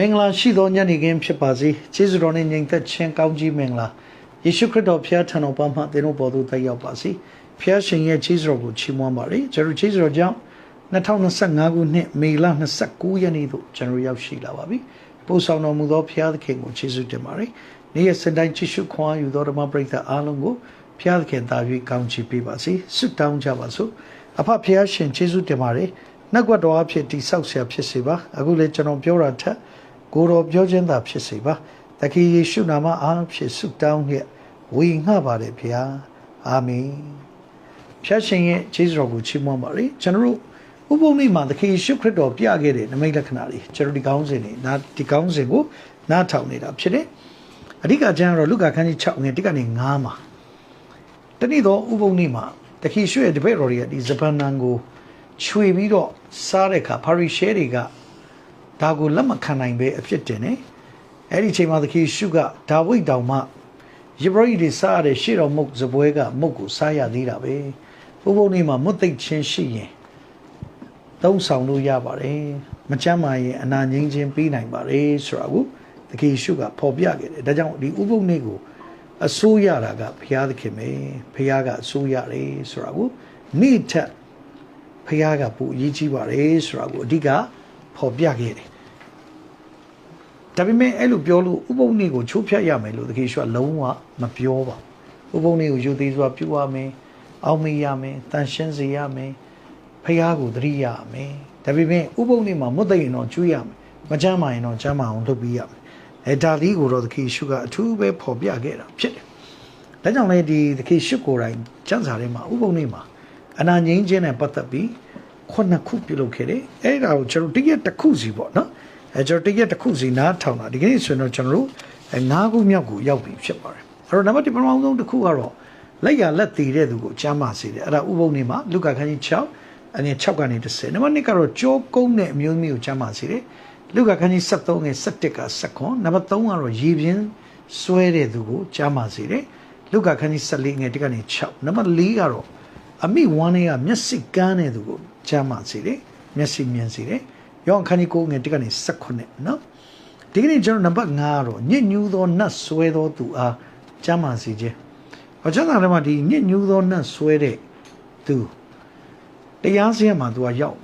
မင်္ဂလာရှိသောညနေခင်းဖြစ်ပါစေကျေးဇူးတော်နဲ့ညီသက်ချင်းကောင်းကြီးမင်္ဂလာယေရှုခရစ်တော်ဖျားထံတော်ပါမှသင်တို့ပေါ်သို့တက်ရောက်ပါစေဖျားရှင်ရဲ့ကျေးဇူးတော်ကိုချီးမွမ်းပါရစေကျွန်တော်ကျေးဇူးတော်ကြောင့်2025ခုနှစ်မေလ29ရက်နေ့သို့ကျွန်တော်ရောက်ရှိလာပါပြီပို့ဆောင်တော်မူသောဖျားသခင်ကိုကျေးဇူးတင်ပါတယ်နေ့ရက်စင်တိုင်းကြည့်ရှုခွန်အားယူသောဓမ္မပရိသတ်အားလုံးကိုဖျားသခင်တာ၍ကောင်းချီးပေးပါစေဆုတောင်းကြပါစို့အဖဖျားရှင်ကျေးဇူးတင်ပါတယ်နှုတ်ကပတ်တော်အဖြစ်တိဆောက်ဆရာဖြစ်စေပါအခုလေကျွန်တော်ပြောတာထက် ကိုယ်တော်ပြောခြင်းသာဖြစ်စေပါတခင်ယေရှုနာမအားဖြင့်ဆုတောင်းရက်ဝေငှပါတယ်ဖေဟာအာမင်ဖျက်ရှင်ရဲ့ခြေစွတော်ကိုချီးမွမ်းပါလေကျွန်တော်တို့ဥပုံနေ့မှာတခင်ယေရှုခရစ်တော်ပြခဲ့တဲ့နမိတ်လက္ခဏာတွေကျွန်တော်ဒီကောင်းစဉ်တွေနာဒီကောင်းစဉ်ကိုနားထောင်နေတာဖြစ်တယ်အဓိကကျမ်းကတော့လူကာခန်းကြီး6ငွေတိကနေ9မှာတနေ့တော့ဥပုံနေ့မှာတခင်ယေရှုရဲ့တပည့်တော်တွေကဒီဇပန်နန်ကိုခြွေပြီးတော့စားတဲ့အခါဖာရိရှဲတွေက ဒါကိုလက်မခံနိုင်ပဲအဖြစ်တင်တယ်အဲ့ဒီချိန်မှာသခင်ရှုကဒါဝိဒ်တောင်မှယေဘရဟိတွေစားရတဲ့ရှေ့တော်မုတ်ဇပွဲကမုတ်ကိုစားရသေးတာပဲဘုဘုံနေမှာမွတ်သိပ်ချင်းရှိရင်သုံးဆောင်လို့ရပါတယ်မချမ်းမာရင်အနာငိမ့်ချင်းပြီးနိုင်ပါတယ်ဆိုတာကိုသခင်ရှုကဖော်ပြခဲ့တယ်ဒါကြောင့်ဒီဥပုပ်နေ့ကိုအစိုးရတာကဘုရားသခင်ပဲဘုရားကအစိုးရတယ်ဆိုတာကိုနေ့ထက်ဘုရားကပူအရေးကြီးပါတယ်ဆိုတာကိုအဓိကဖော်ပြခဲ့တယ် ဒါပေမဲ့အဲ့လိုပြောလို့ဥပုံနေ့ကိုချိုးဖြတ်ရမယ်လို့သခင်ရှုကလုံးဝမပြောပါဘူးဥပုံနေ့ကိုယူသေးစွာပြုရမယ်အောက်မေ့ရမယ်တန်ရှင်းစေရမယ်ဖះကိုသတိရမယ်ဒါပေမဲ့ဥပုံနေ့မှာမွတ်သိရင်တော့ကျွေးရမယ်မချမ်းမာရင်တော့ချမ်းမာအောင်လုပ်ပြီးရမယ်အဲဒါလေးကိုတော့သခင်ရှုကအထူးပဲဖော်ပြခဲ့တာဖြစ်တယ်ဒါကြောင့်လေဒီသခင်ရှုကိုယ်တိုင်စံစာထဲမှာဥပုံနေ့မှာအနာငိမ့်ခြင်းနဲ့ပတ်သက်ပြီးခုနှစ်ခုပြုလုပ်ခဲ့တယ်အဲ့ဒါကိုကျွန်တော်တရက်တစ်ခုစီပေါ့နော် အဲကျွန်တော်တရက်တစ်ခုစီနားထောင်တာဒီကနေ့ဆိုရင်တော့ကျွန်တော်တို့အဲ၅ခုမြောက်ကိုရောက်ပြီဖြစ်ပါတယ်အဲ့တော့နံပါတ်1ပထမဆုံးတစ်ခုကတော့လက်ရလက်တည်တဲ့သူကိုကြားမစေတယ်အဲ့ဒါဥပုံနေမှာလူကာခန်းကြီး6အနေ6ကနေ10နံပါတ်2ကတော့ကြောကုန်းတဲ့အမျိုးမျိုးကိုကြားမစေတယ်လူကာခန်းကြီး73ငယ်17က19နံပါတ်3ကတော့ရေပြင်းဆွဲတဲ့သူကိုကြားမစေတယ်လူကာခန်းကြီး14ငယ်1ကနေ6နံပါတ်4ကတော့အမိဝမ်းလေးကမျက်စိကန်းတဲ့သူကိုကြားမစေတယ်မျက်စိမြင်စေတယ် ယောဟန်ခန်းကြီး9ငယ်1ကနေ18နော်ဒီကနေ့ကျွန်တော်နံပါတ်5ကတော့ညစ်ညူးသောနတ်ဆွဲသောသူအားကြားမစေခြင်းအကျဉ်းသားထဲမှာဒီညစ်ညူးသောနတ်ဆွဲတဲ့သူတရားစရမှာသူကရောက်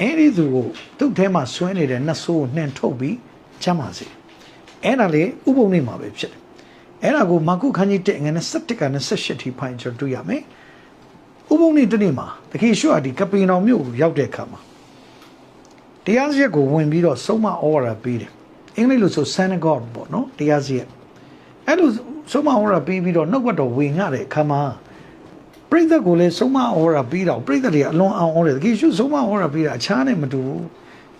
အဲ့ဒီသူကိုသူ့ထဲမှာဆွဲနေတဲ့နတ်ဆိုးကိုနှင်ထုတ်ပြီးကြားမစေအဲ့ဒါလေဥပုံနေမှာပဲဖြစ်တယ်အဲ့ဒါကိုမာကုခန်းကြီး1ငယ်21က28ထိဖိုင်ကျွန်တော်တွေ့ရမယ်ဥပုံနေ့တနေ့မှာတခင်ရှုအဒီကပင်တော်မြို့ကိုရောက်တဲ့အခါမှာ တရားစရက်ကိုဝင်ပြီးတော့ဆုံးမဩဝါဒပေးတယ်အင်္ဂလိပ်လိုဆို synagogue ပေါ့နော်တရားစရက်အဲ့လိုဆုံးမဩဝါဒပေးပြီးတော့နှုတ်ဘတ်တော်ဝင်ရတဲ့အခါမှာပြိဿကိုလည်းဆုံးမဩဝါဒပေးတော့ပြိဿတွေအလွန်အောင်ဩတယ်တခင်ရှုဆုံးမဩဝါဒပေးတာအခြားနဲ့မတူဘူး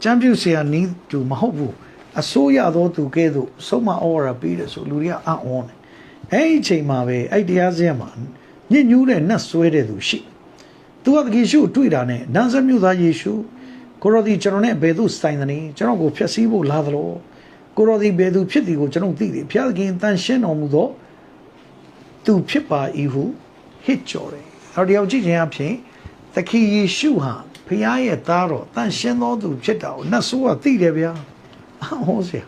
ကျမ်းပြုဆရာနီးတူမဟုတ်ဘူးအစိုးရသောသူကဲ့သို့ဆုံးမဩဝါဒပေးတယ်ဆိုလူတွေကအံ့ဩတယ်အဲ့ဒီအချိန်မှာပဲအဲ့တရားစရက်မှာညစ်ညူးတဲ့နတ်ဆွဲတဲ့သူရှိသူကတကယ်ရှုတွေ့တာနဲ့နန်းစမြို့သားယေရှု ကိုရောဒီကျွန်တော်နဲ့ဘယ်သူဆိုင်သနည်းကျွန်တော်ကိုဖျက်ဆီးဖို့လာသလိုကိုရောဒီဘယ်သူဖြစ်သည်ကိုကျွန်တော်သိတယ်ဖျားသခင်တန်ရှင်းတော်မူသောသူဖြစ်ပါ၏ဟုဟစ်ကြော်တယ်။အဲဒီအောင်ကြည့်ခြင်းအဖြစ်သခင်ယေရှုဟာဖခင်ရဲ့သားတော်တန်ရှင်းသောသူဖြစ်တာကိုနတ်ဆိုးကသိတယ်ဗျာ။အဟောစရာ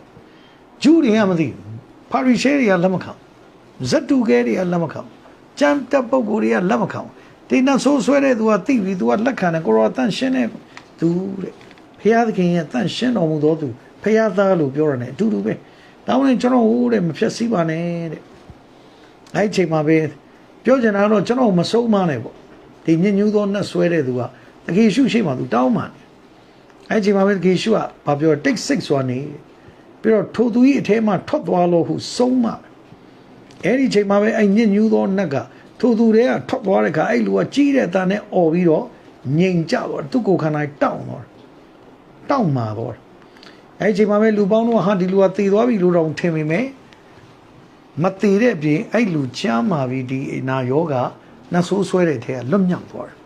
ဂျူးတွေကမသိဘူး။ပါရီရှဲတွေကလက်မခံ။ဇတ်တူကဲတွေကလက်မခံ။ကျမ်းတပ်ပုဂ္ဂိုလ်တွေကလက်မခံ။ဒီနတ်ဆိုးဆွဲတဲ့သူကသိပြီသူကလက်ခံတယ်ကိုရောတန်ရှင်းတဲ့ သူတဲ့ဖခင်သခင်ရဲ့တန်ရှင်းတော်မူသောသူဖခင်သားလို့ပြောရတယ်အတူတူပဲ။ဒါမှမဟုတ်ကျွန်တော်ဟိုးတဲ့မဖြတ်စည်းပါနဲ့တဲ့။အဲ့ဒီချိန်မှာပဲပြောချင်တာတော့ကျွန်တော်မဆုံးမနဲ့ပေါ့ဒီညဉ့်ညူးသောနတ်ဆွဲတဲ့သူကတကယ်ရှုရှိမှသူတောင်းမှန်တယ်အဲ့ဒီချိန်မှာပဲတကယ်ရှုကဘာပြောတိတ်စိတ်စွာနေပြီးတော့ထိုသူကြီးအထဲမှာထွက်သွားလို့ဟုဆုံးမအဲ့ဒီချိန်မှာပဲအဲ့ညဉ့်ညူးသောနတ်ကထိုသူတွေကထွက်သွားတဲ့အခါအဲ့လူကကြီးတဲ့တန်နဲ့អော်ပြီးတော့ ငြိမ်ကြတော့သူ့ကိုယ်ခန္ဓာတောင့်တော့တောင့်မာတော့အဲ့ဒီချိန်မှာပဲလူပေါင်းတို့ဟာဒီလူကတည်သွားပြီလို့တော့ထင်မိမယ်မတည်တဲ့အပြင်အဲ့လူချမ်းမာပြီးဒီနာယောဂနှဆိုးဆွဲတဲ့ထဲကလွတ်မြောက်သွားတယ်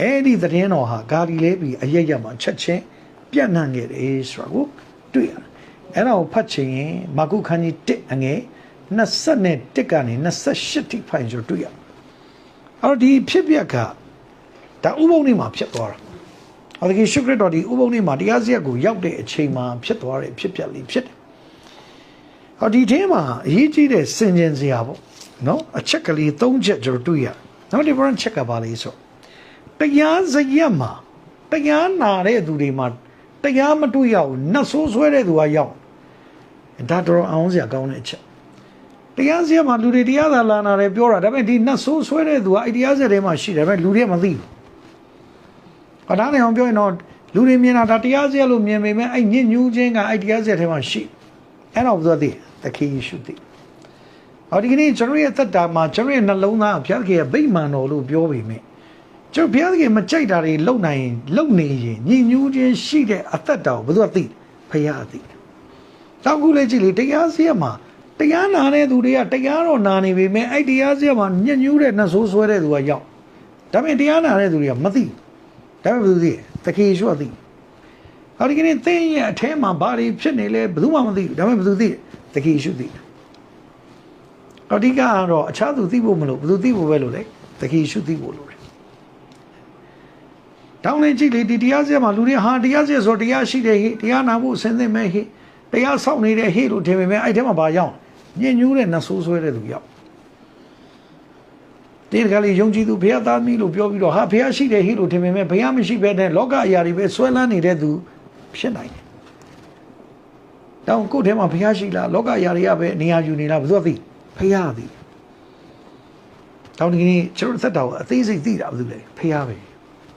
အဲ့ဒီသတင်းတော်ဟာဂါလီလဲပြီးအရရမှာချက်ချင်းပြန့်နှံ့ခဲ့တယ်ဆိုတာကိုတွေ့ရတယ်အဲ့ဒါကိုဖတ်ချင်ရင်မာကုခန်းကြီး1အငယ်21ကနေ28ထိဖိုင်ဆိုတွေ့ရအဲ့တော့ဒီဖြစ်ပျက်က ဒါဥပုံနေမှာဖြစ်သွားတာဟောဒီရှုခရစ်တော်ဒီဥပုံနေ့မှာတရားစရက်ကိုရောက်တဲ့အချိန်မှာဖြစ်သွားတဲ့ဖြစ်ပျက်လေးဖြစ်တယ်ဟောဒီထဲမှာအရေးကြီးတဲ့စင်ကြင်စရာပေါ့နော်အချက်ကလေး၃ချက်ကျွန်တော်တွေ့ရနောက်ဒီဘရန်ချက်ကပါလေးဆိုတရားစရက်မှာတရားနာတဲ့သူတွေမှာတရားမတွေ့ရဘူးနတ်ဆိုးဆွဲတဲ့သူကရောက်ဒါတော့အောင်စရာကောင်းတဲ့အချက်တရားစရက်မှာလူတွေတရားသာလာနာတယ်ပြောတာဒါပေမဲ့ဒီနတ်ဆိုးဆွဲတဲ့သူကအဲ့တရားစရက်ထဲမှာရှိတယ်ဒါပေမဲ့လူတွေကမသိဘူး။ ဘာသာနဲ့အောင်ပြောရင်တော့လူတွေမြင်တာဒါတရားစရက်လို့မြင်ပေမဲ့အဲ့ညစ်ညူးခြင်းကအဲ့တရားစရက်ထဲမှာရှိအဲ့တော့ဘုရားသိသခင်ယေရှုသိ။ဟောဒီကနေ့ကျွန်တော်ရဲ့သက်တာမှာကျွန်တော်ရဲ့နှလုံးသားဘုရားသခင်ရဲ့ဗိမာန်တော်လို့ပြောပေမဲ့ကျွန်တော်ဘုရားသခင်မကြိုက်တာတွေလုံနိုင်ရင်လုံနေရင်ညစ်ညူးခြင်းရှိတဲ့အသက်တာကိုဘုရားသိဖရာသိ။တောက်ခုလေးကြည့်လေတရားစရက်မှာတရားနာတဲ့သူတွေကတရားတော်နာနေပေမဲ့အဲ့တရားစရက်မှာညစ်ညူးတဲ့နှဆိုးဆွဲတဲ့သူကရောက်ဒါပေမဲ့တရားနာတဲ့သူတွေကမသိဘူး ဒါပေမဲ့ဘယ်သူသိသခင်ယေရှုကသိဟောဒီကနေ့သင်ရဲ့အထဲမှာဘာတွေဖြစ်နေလဲဘယ်သူမှမသိဘူးဒါပေမဲ့ဘယ်သူသိသခင်ယေရှုသိဟောဒီကတော့အခြားသူသိဖို့မလို့ဘယ်သူသိဖို့ပဲလို့လေသခင်ယေရှုသိဖို့လို့လေတောင်းနေကြည့်လေဒီတရားစရက်မှာလူတွေဟာတရားစရက်ဆိုတရားရှိတယ်ဟိတရားနာဖို့အစင်းသင့်မဲ့ဟိတရားဆောက်နေတဲ့ဟိလို့ထင်ပေမဲ့အဲ့ထဲမှာဘာရောက်ညင်ညူးတဲ့နတ်ဆိုးဆွဲတဲ့သူရောက် တေတကလေးယုံကြည်သူဘုရားသားသမီးလို့ပြောပြီးတော့ဟာဘုရားရှိတယ်ဟိလို့ထင်ပေမဲ့ဘုရားမရှိဘဲနဲ့လောကအရာတွေပဲဆွဲလန်းနေတဲ့သူဖြစ်နိုင်တယ်။တောင်ကိုယ်ထဲမှာဘုရားရှိလားလောကအရာတွေကပဲနေရာယူနေလားဘယ်သူသိဘုရားသိ။တောင်ဒီကနေ့ကျွန်တော်သက်တော်အသေးစိတ်သိတာဘယ်သူလဲဘုရားပဲ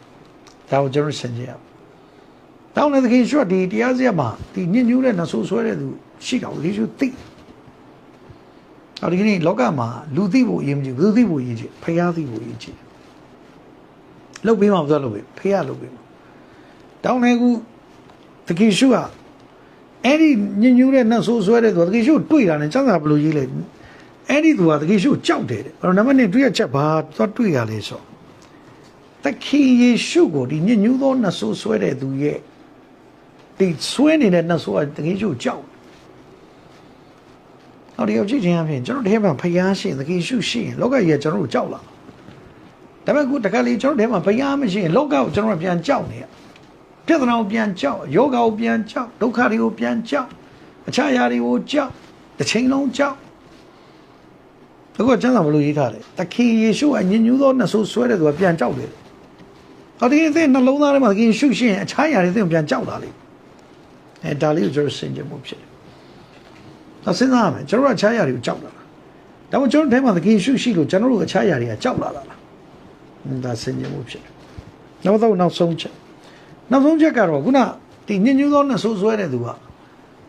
။ဒါကိုကျွန်တော်ဆင်ခြင်ရအောင်။တောင်းတဲ့သခင်ရှုဒီတရားစရက်မှာဒီညစ်ညူးတဲ့နဆိုးဆွဲတဲ့သူရှိတာကိုယေရှုသိ။ အော်ဒီကနေ့လောကမှာလူသိဖို့အရေးမကြီးဘူးသူသိဖို့အရေးကြီးဖယားသိဖို့အရေးကြီး။လုတ်ပေးမှမသွားလို့ပဲဖယားလုတ်ပေးမှာ။တောင်းတဲ့ကူသခင်ရှုကအဲ့ဒီညစ်ညူးတဲ့နဆိုးဆွဲတဲ့သူသခင်ရှုတွေ့တာနဲ့စမ်းစာဘယ်လိုရေးလဲ။အဲ့ဒီသူကသခင်ရှုကြောက်တယ်တဲ့။အဲ့တော့နံပါတ်1တွေ့ရချက်ဘာသွားတွေ့ရလဲဆိုသခင်ယေရှုကိုဒီညစ်ညူးသောနဆိုးဆွဲတဲ့သူရဲ့ဒီဆွဲနေတဲ့နတ်ဆိုးကတကယ်ကျကြော က်။အော်ဒီရောက်ကြည့်ခြင်းအပြင်ကျွန်တော်တို့ထဲမှာဖျားရှိရင်တကယ်ရှုရှိရင်လောကကြီးကကျွန်တော်တို့ကြောက်လာ။ဒါပေမဲ့ခုတခါလေကျွန်တော်ထဲမှာဖျားမရှိရင်လောကကိုကျွန်တော်ပြန်ကြောက်နေရ။ပြဿနာကိုပြန်ကြောက်ယောဂကိုပြန်ကြောက်ဒုက္ခတွေကိုပြန်ကြောက်အခြားအရာတွေကိုကြောက်တစ်ချိန်လုံးကြောက်အခုကကျမ်းစာမလို့ရေးထားတယ်။တခင်ယေရှုအညဉ့်ညူးသောနတ်ဆိုးဆွဲတဲ့သူကပြန်ကြောက်တယ်။ဟောဒီအသေးနှလုံးသားထဲမှာတခင်ယေရှုရှိရင်အခြားအရာတွေသိပြန်ကြောက်လာလိမ့်။အဲဒါလေးကိုကျွန်တော်ဆင်ခြင်မှုဖြစ်တယ်။ ဒါစဉ်းစားရမယ်ကျွန်တော်တို့အခြားအရာတွေကိုကြောက်လာတာ။ဒါမှကျွန်တော်ထဲမှာသခင်ရှုရှိလို့ကျွန်တော်တို့အခြားအရာတွေကကြောက်လာတာလား။ဒါဆင်ခြင်မှုဖြစ်တယ်။နောက်တော့နောက်ဆုံးချက်။နောက်ဆုံးချက်ကတော့ခုနဒီညဉ့်ညူးသောနှဆိုးဆွဲတဲ့သူက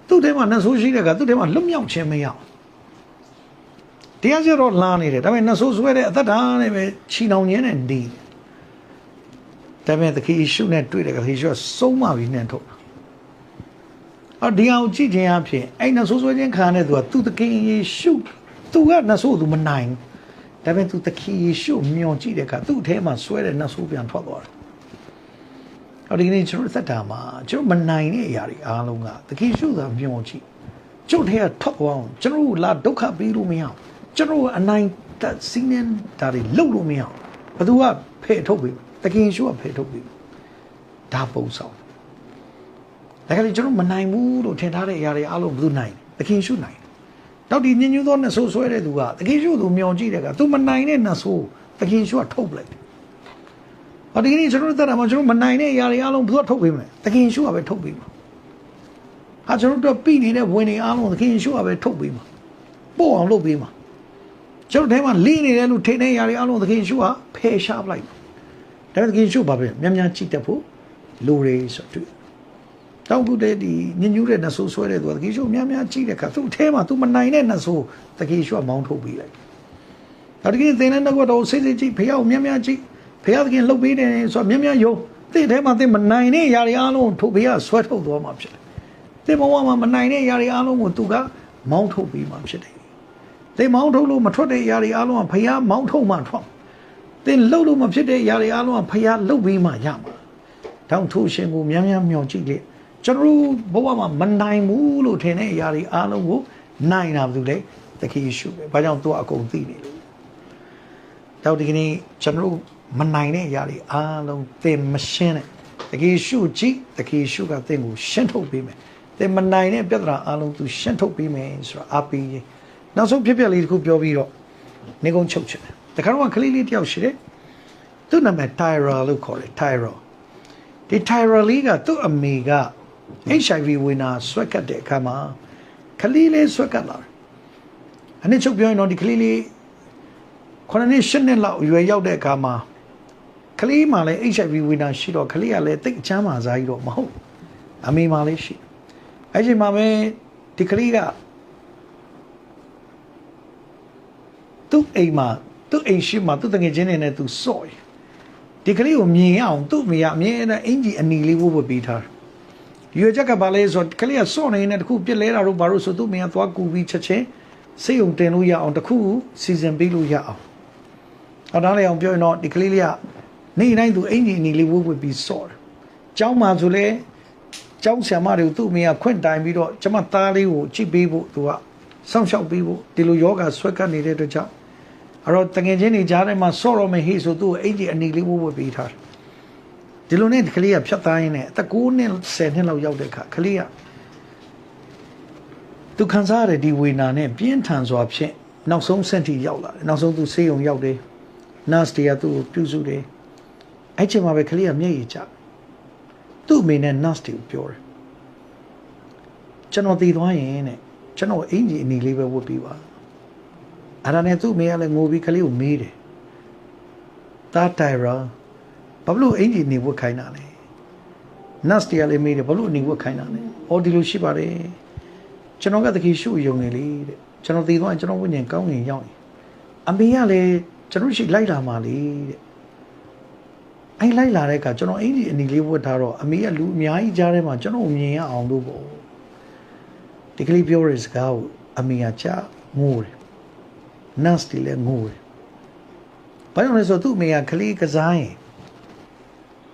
သူ့ထဲမှာနှဆိုးရှိတဲ့ကသူ့ထဲမှာလွတ်မြောက်ခြင်းမရအောင်။တရားကျတော့လာနေတယ်ဒါပေမဲ့နှဆိုးဆွဲတဲ့အသက်တာနဲ့ပဲချီနှောင်ခြင်းနဲ့နေတယ်။ဒါပေမဲ့သခင်ယေရှုနဲ့တွေ့တဲ့ကသခင်ယေရှုကဆုံးမပြီးနှံထုတ်တာ အော်ဒီအောင်ကြည့်ခြင်းအဖြစ်အဲ့နဆိုးဆွဲခြင်းခံရတဲ့သူကသူသခင်ယေရှုသူကနဆိုးသူမနိုင်ဒါပေမဲ့သူသခင်ယေရှုမျောကြည့်တဲ့အခါသူ့အထဲမှာဆွဲတဲ့နဆိုးပြန်ထွက်သွားတယ်အော်ဒီကနေ့ကျွန်တော်သက်တာမှာကျွန်တော်မနိုင်တဲ့အရာတွေအားလုံးကသခင်ယေရှုသာမျောကြည့်ကျုပ်ထဲကထွက်သွားအောင်ကျွန်တော်လာဒုက္ခပေးလို့မရအောင်ကျွန်တော်အနိုင်တက်စီးနေဒါတွေလုပ်လို့မရအောင်ဘသူကဖယ်ထုတ်ပေးသခင်ယေရှုကဖယ်ထုတ်ပေးဒါပုံဆောင် ဒါကြလေကျွန်တော်မနိုင်ဘူးလို့ထင်ထားတဲ့အရာတွေအားလုံးဘယ်သူနိုင်သခင်ရှုနိုင်တော့ဒီညဉ့်ညူးသောနတ်ဆိုးဆွဲတဲ့သူကသခင်ရှုသူမြောင်ကြည့်တဲ့ကသူမနိုင်တဲ့နတ်ဆိုးသခင်ရှုကထုတ်ပလိုက်တယ်။ဟောဒီကနေ့ကျွန်တော်တို့တက်တာမှာကျွန်တော်မနိုင်တဲ့အရာတွေအားလုံးဘယ်သူကထုတ်ပေးမလဲသခင်ရှုကပဲထုတ်ပေးမှာ။ဟာကျွန်တော်တို့ပြည်နေတဲ့ဝင်တွေအားလုံးသခင်ရှုကပဲထုတ်ပေးမှာ။ပို့အောင်လုပ်ပေးမှာ။ကျွန်တော်ထဲမှာလင်းနေတယ်လို့ထင်တဲ့အရာတွေအားလုံးသခင်ရှုကဖယ်ရှားပလိုက်မှာ။ဒါပေမဲ့သခင်ရှုဘာပဲများများကြည့်တတ်ဖို့လိုရဆိုတွေ့ တောက်ခုတဲ့ဒီညညူးတဲ့နဆိုးဆွဲတဲ့သူကတကယ်ရှုများများကြည့်တဲ့အခါသူ့အထဲမှာသူမနိုင်တဲ့နဆိုးတကယ်ရှုမောင်းထုတ်ပေးလိုက်။ဒါတကယ်သင်တဲ့နှုတ်ကတော့စိတ်စိတ်ကြည့်ဖះကိုများများကြည့်ဖះတကယ်လှုပ်ပေးတယ်ဆိုတော့များများယုံသင်ထဲမှာသင်မနိုင်တဲ့ຢာတွေအားလုံးထုတ်ဖះဆွဲထုတ်သွားမှာဖြစ်တယ်။သင်ဘဝမှာမနိုင်တဲ့ຢာတွေအားလုံးကိုသူကမောင်းထုတ်ပေးမှာဖြစ်တယ်။သင်မောင်းထုတ်လို့မထွက်တဲ့ຢာတွေအားလုံးကဖះမောင်းထုတ်မှထွက်။သင်လှုပ်လို့မဖြစ်တဲ့ຢာတွေအားလုံးကဖះလှုပ်ပေးမှရမှာ။တောင်းထိုးရှင်ကိုများများမျှော်ကြည့်လေ။ ကျွန်တော်ဘဝမှာမနိုင်ဘူးလို့ထင်တဲ့အရာတွေအားလုံးကိုနိုင်တာဘူးလေသခင်ယေရှုပဲ။ဘာကြောင့်သူအကုန်သိနေလို့။တော့ဒီကနေ့ကျွန်တော်မနိုင်တဲ့အရာတွေအားလုံးသင်မရှင်းနဲ့တကယ်ရှုကြည့်တကယ်ရှုကသင်ကိုရှင်းထုတ်ပေးမယ်သင်မနိုင်တဲ့ပြဿနာအလုံးသူရှင်းထုတ်ပေးမယ်ဆိုတော့အားပေးရင်နောက်ဆုံးဖြစ်ပျက်လေးတစ်ခုပြောပြီးတော့နေကုန်းချုပ်ချင်တယ်တခါတော့ကလေးလေးတယောက်ရှိတယ်သူ့နာမည် Tyra လို့ခေါ်တယ် Tyra ဒီ Tyra လေးကသူ့အမေက HIV ဝင်တာဆွဲကတ်တဲ့အခါမှာကလေးလေးဆွဲကတ်လာတယ်အနည်းချုပ်ပြောရင်တော့ဒီကလေးလေးခုနှစ်နှစ်ရှစ်နှစ်လောက်အရွယ်ရောက်တဲ့အခါမှာကလေးမှလည်း HIV ဝင်တာရှိတော့ကလေးကလည်းတိတ်အချမ်းသာစားကြီးတော့မဟုတ်အမေမှလည်းရှိအဲ့ဒီမှာပဲဒီကလေးကသူ့အိမ်မှာသူ့အိမ်ရှိမှာသူ့တငယ်ချင်းတွေနဲ့သူစော့ရဒီကလေးကိုမြင်ရအောင်သူ့မိကအမြဲတမ်းအင်ကြီးအနီလေးဝတ်ဝတ်ပေးထားတယ် ရွေချက်ကဘာလဲဆိုကလေးကစော့နေနေတခုပြစ်လဲတာတော့ဘာလို့ဆိုသူ့မိကသွားကူပြီးချက်ချင်းစိတ်ုံတင်လို့ရအောင်တခုစီစဉ်ပေးလို့ရအောင်အော်ဒါလည်းအောင်ပြောရင်တော့ဒီကလေးလေးကနေတိုင်းသူအင်ကြီးအနီလေးဝတ်ဝတ်ပြီးစော့တယ်ကျောင်းမှာဆိုလဲကျောင်းဆရာမတွေကိုသူ့မိကခွင့်တိုင်ပြီးတော့ကျမသားလေးကိုကြည့်ပေးဖို့သူကစောင့်ရှောက်ပေးဖို့ဒီလိုယောဂဆွဲကပ်နေတဲ့အတွက်ကြောင့်အဲ့တော့တငယ်ချင်းတွေကြားထဲမှာဆော့တော့မဟေးဆိုသူ့ကိုအင်ကြီးအနီလေးဝတ်ဝတ်ပေးထားတယ် ဒီလိုနဲ့ဒီကလေးကဖြတ်သားရင်းနဲ့အသက်9နှစ်10နှစ်လောက်ရောက်တဲ့အခါကလေးကသူခံစားရတဲ့ဒီဝေနာနဲ့ပြင်းထန်စွာဖြင့်နောက်ဆုံးစက်ထိရောက်လာတယ်နောက်ဆုံးသူဆေးရုံရောက်တယ် nurse တွေကသူ့ကိုပြုစုတယ်အဲ့ချိန်မှာပဲကလေးကမျက်ရည်ကျသူ့အမေနဲ့ nurse တွေကိုပြောတယ်ကျွန်တော်တည်သွားရင်တဲ့ကျွန်တော်အင်ဂျီအနီလေးပဲဝတ်ပြီးပါအဲ့ဒါနဲ့သူ့အမေကလည်းငိုပြီးကလေးကိုမေးတယ်တာတိုင်ရာ ဘာလို့အင်ဂျီနေဝတ်ခိုင်းတာလဲ nurse တရားလေးမေးတယ်ဘာလို့နေဝတ်ခိုင်းတာလဲအော်ဒီလိုရှိပါတယ်ကျွန်တော်ကတကယ်ရှုယုံနေလေတဲ့ကျွန်တော်တည်သွားရင်ကျွန်တော်ဝိညာဉ်ကောင်းရင်ရောက်ရင်အမေကလည်းကျွန်တော်ရှိလိုက်လာမှလေတဲ့အဲ့လိုက်လာတဲ့အခါကျွန်တော်အင်ဂျီအနီလေးဝတ်ထားတော့အမေကလူအများကြီးကြားထဲမှာကျွန်တော်မြင်ရအောင်လို့ပေါ့ဒီကလေးပြောတဲ့စကားကိုအမေကကြားငိုတယ် nurse တွေလည်းငိုတယ်ဘာကြောင့်လဲဆိုတော့သူ့အမေကကလေးကစားရင်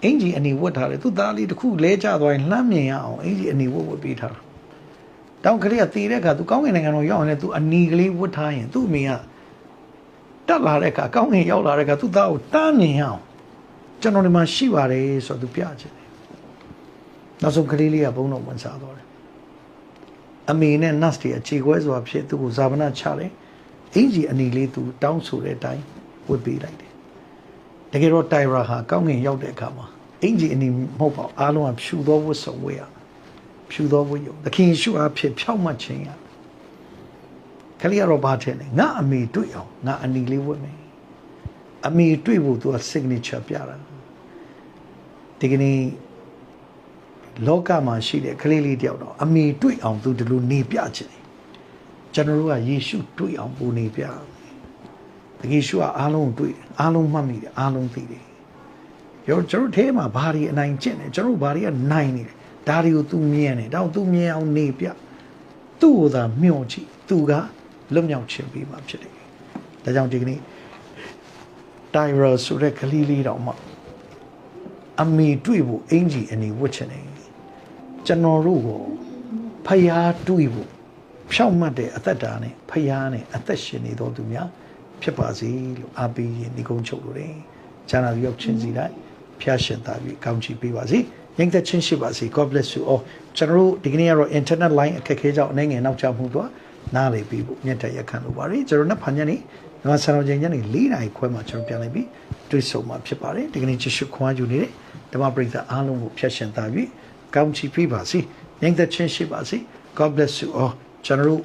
အင်ဂျီအနီဝတ်ထားတယ်သူ့သားလေးတစ်ခုလဲကျသွားရင်လှမ်းမြင်ရအောင်အင်ဂျီအနီဝတ်ဝတ်ပေးထားတာတောင်ကလေးကတည်တဲ့အခါသူကောင်းကင်နိုင်ငံတော်ရောက်ရင်လည်းသူအနီကလေးဝတ်ထားရင်သူ့အမေကတက်လာတဲ့အခါကောင်းကင်ရောက်လာတဲ့အခါသူ့သားကိုတန်းမြင်ရအောင်ကျွန်တော်ဒီမှာရှိပါတယ်ဆိုတော့သူပြချင်တယ်နောက်ဆုံးကလေးလေးကဘုံတော်ဝင်စားသွားတယ်အမေနဲ့ nurse တွေအခြေခွဲစွာဖြစ်သူ့ကိုဇာပနာချတယ်အင်ဂျီအနီလေးသူတောင်းဆိုတဲ့အတိုင်းဝတ်ပေးလိုက်တယ် တကယ်တော့တိုင်ရာဟာကောင်းငင်ရောက်တဲ့အခါမှာအင်ဂျီအနီမဟုတ်ပါဘူးအားလုံးကဖြူသောဝတ်စုံဝတ်ရဖြူသောဝတ်ယုံသခင်ရှုအားဖြင့်ဖြောက်မှတ်ခြင်းရခလေးကတော့ဘာထင်လဲငါအမေတွေ့အောင်ငါအနီလေးဝတ်မယ်အမေတွေ့ဖို့သူက signature ပြတာဒီကနေ့လောကမှာရှိတဲ့ကလေးလေးတယောက်တော့အမေတွေ့အောင်သူဒီလိုနေပြချင်တယ်ကျွန်တော်တို့ကယေရှုတွေ့အောင်ပူနေပြတ ကယ်ရှုကအားလုံးတွေ့တယ်အားလုံးမှတ်မိတယ်အားလုံးသိတယ်ပြောကျွန်တော်ထဲမှာဘာတွေအနိုင်ကျင့်တယ်ကျွန်တော်ဘာတွေကနိုင်နေတယ်ဒါတွေကို तू မြင်တယ်တော့ तू မြင်အောင်နေပြသူ့ကိုသာမျှော်ကြည့်သူကလွတ်မြောက်ခြင်းပေးမှာဖြစ်တယ်ဒါကြောင့်ဒီကနေ့တိုင်ရာဆိုတဲ့ကလေးလေးတောင်မှအမေတွေ့ဖို့အင်ဂျီအနေဝတ်ချင်တယ်ကျွန်တော်တို့ကိုဖျားတွေ့ဖို့ဖြောက်မှတ်တဲ့အသက်တာနဲ့ဖျားနဲ့အသက်ရှင်နေတော်သူများ ဖြစ်ပါစေလို့အားပေးရင်ဒီကုန်းချုပ်လို့တယ်။ဈာနာရောက်ချင်းစီတိုင်းဖျားရှင်သာပြီးကောင်းချီးပေးပါစေ။ရင်သက်ချင်းရှိပါစေ God bless you all ကျွန်တော်တို့ဒီကနေ့ကတော့ internet line အခက်ခဲကြောင့်အနေငယ်နောက်ကျမှုတော့နားလေပြီးဖို့မြတ်တရခံလို့ပါတယ်ကျွန်တော်နှစ်ဖန်ညနေငါဆရာတော်ချင်းညနေ၄နာရီခွဲမှာကျွန်တော်ပြန်လိုက်ပြီးတွေ့ဆုံမှာဖြစ်ပါတယ်ဒီကနေ့ချစ်ရှုခွန်အားယူနေတဲ့ဓမ္မပရိသတ်အားလုံးကိုဖျက်ရှင်သာပြီးကောင်းချီးပေးပါစေရင်သက်ချင်းရှိပါစေ God bless you all ကျွန်တော်တို့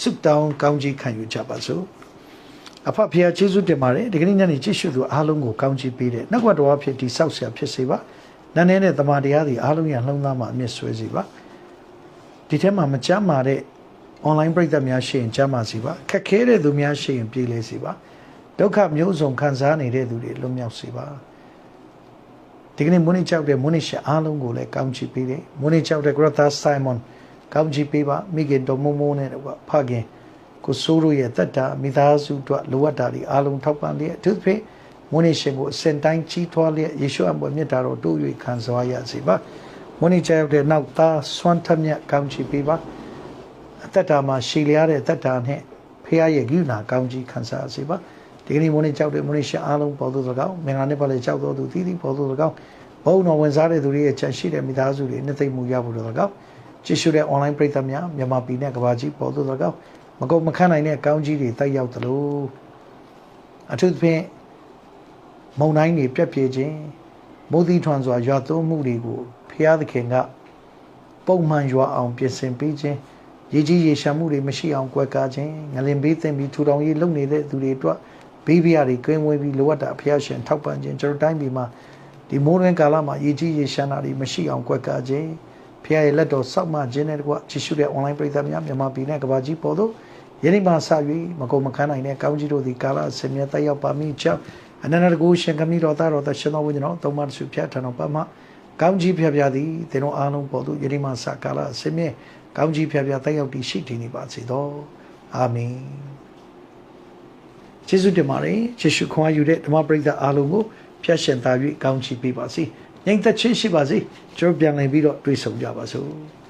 ဆုတောင်းကောင်းချီးခံယူကြပါစို့ အဖဖျားကျေးဇူးတင်ပါတယ်ဒီကနေ့ညနေကြည့်ရှုသူအားလုံးကိုကောင်းချီးပေးတဲ့နှုတ်ကပတော်ဖြစ်ဒီဆောက်ဆရာဖြစ်စေပါနန်းနေတဲ့တမန်တရားတွေအားလုံးရနှလုံးသားမှာအမြင့်ဆွဲစေပါဒီထဲမှာမကြမ်းမာတဲ့ online ပရိသတ်များရှိရင်ကြမ်းမာစေပါခက်ခဲတဲ့သူများရှိရင်ပြေးလဲစေပါဒုက္ခမျိုးစုံခံစားနေတဲ့သူတွေလွတ်မြောက်စေပါဒီကနေ့မွန်းနေ့ကြောက်တဲ့မွန်းနေ့ရှအားလုံးကိုလည်းကောင်းချီးပေးတယ်မွန်းနေ့ကြောက်တဲ့ Grotha Simon ကောင်းချီးပေးပါမိခင်တော်မုံမုံနဲ့တော့ဖခင် ကိုစိုးတို့ရဲ့တက်တာမိသားစုတို့လိုအပ်တာတွေအားလုံးထောက်ပံ့လျက်အထူးသဖြင့်မွန်းနေ့ရှင်ကိုအစင်တိုင်းကြီးထွားလျက်ယေရှုအမွေမြတ်တာတော်တို့၍ခံစားရစေပါမွန်းနေ့ကြောက်တဲ့နောက်သားဆွမ်းထမြတ်ကောင်းချီးပေးပါအသက်တာမှာရှည်လျားတဲ့သက်တာနဲ့ဖခင်ရဲ့ဂိူနာကောင်းကြီးခံစားစေပါဒီကနေ့မွန်းနေ့ကြောက်တဲ့မွန်းနေ့ရှင်အားလုံးပေါ်သူသကောင်မင်္ဂလာနေ့ပါလေကြောက်တော်သူသီးသီးပေါ်သူသကောင်ဘုံတော်ဝင်စားတဲ့သူတွေရဲ့ချမ်းရှိတဲ့မိသားစုတွေနှစ်သိမ့်မှုရဖို့တော့ကောက်ကြည့်ရှုတဲ့ online ပရိသတ်များမြန်မာပြည်နဲ့ကမ္ဘာကြီးပေါ်သို့တော့ကောက် မကုန်မခန့်နိုင်တဲ့ကောင်းကြီးတွေတိုက်ရောက်သလိုအထူးသဖြင့်မုံတိုင်းတွေပြက်ပြေခြင်းမိုးသီးထွန်စွာရွာသွန်းမှုတွေကိုဖျားသခင်ကပုံမှန်ရွာအောင်ပြင်ဆင်ပေးခြင်းရည်ကြီးရေရှာမှုတွေမရှိအောင်ကွယ်ကာခြင်းငလင်ဘေးသင်ပြီးထူထောင်ရေးလုပ်နေတဲ့သူတွေအတွက်ဘေးပြားတွေကင်းဝေးပြီးလိုအပ်တာအဖျားရှင်ထောက်ပံ့ခြင်းကျွန်တော်တိုင်းပြည်မှာဒီမိုးရင်းကာလမှာရည်ကြီးရေရှာတာတွေမရှိအောင်ကွယ်ကာခြင်း ဖျားရဲ့လက်တော်စောက်မှခြင်းနဲ့တကွကြည့်ရှုတဲ့ online ပရိသတ်များမြန်မာပြည်နဲ့ကမ္ဘာကြီးပေါ်သို့ယနေ့မှစ၍မကုန်မခန်းနိုင်တဲ့ကောင်းကြီးတို့သည်ကာလအစဉ်မြတ်တက်ရောက်ပါမိကြောင်းအနန္တတကူရှင်ကမိတော်သားတော်သရှင်တော်ဝိညာဉ်တော်သုံးပါးစုဖြတ်ထံတော်ပါမှကောင်းကြီးဖျားဖျားသည်သင်တို့အားလုံးပေါ်သို့ယနေ့မှစကာလအစဉ်မြတ်ကောင်းကြီးဖျားဖျားတက်ရောက်တည်ရှိတည်နေပါစေသောအာမင်ကျေးဇူးတင်ပါတယ်ယေရှုခွန်အားယူတဲ့ဓမ္မပရိသတ်အားလုံးကိုဖျက်ရှင်သာ၍ကောင်းချီးပေးပါစေ။ ငြိမ်သက်ခြင်းရှိပါစေ။ကျွန်တော်ပြန်လည်ပြီးတော့တွေ့ဆုံကြပါစို့။